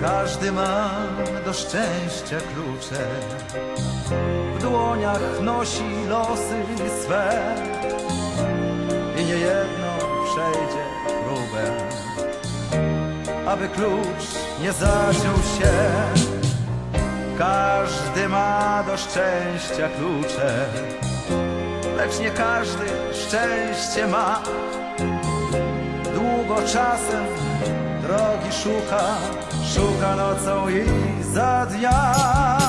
Każdy ma do szczęścia klucze, w dłoniach nosi losy swe i niejedno przejdzie próbę, aby klucz nie zaciął się. Każdy ma do szczęścia klucze, lecz nie każdy szczęście ma. Długo czasem drogi szuka, szuka nocą i za dnia.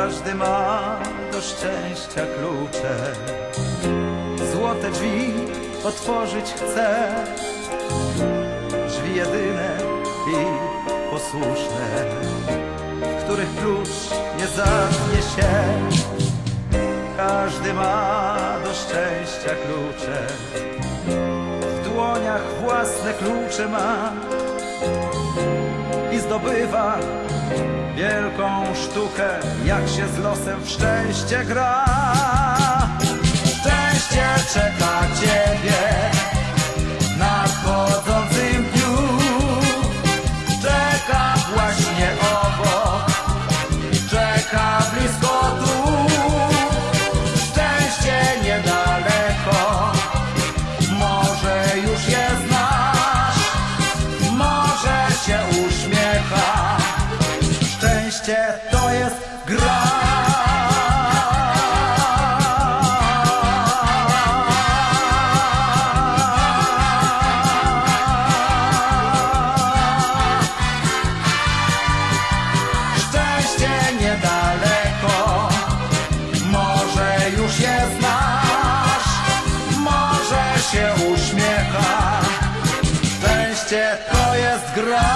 Każdy ma do szczęścia klucze. Złote drzwi otworzyć chce. Drzwi jedyne i posłuszne, w których klucz nie zamknie się. Każdy ma do szczęścia klucze. W dłoniach własne klucze ma i zdobywa wielką sztukę, jak się z losem w szczęście gra. życie to jest gra. Szczęście niedaleko, może już je znasz, może się uśmiecha. Szczęście to jest gra.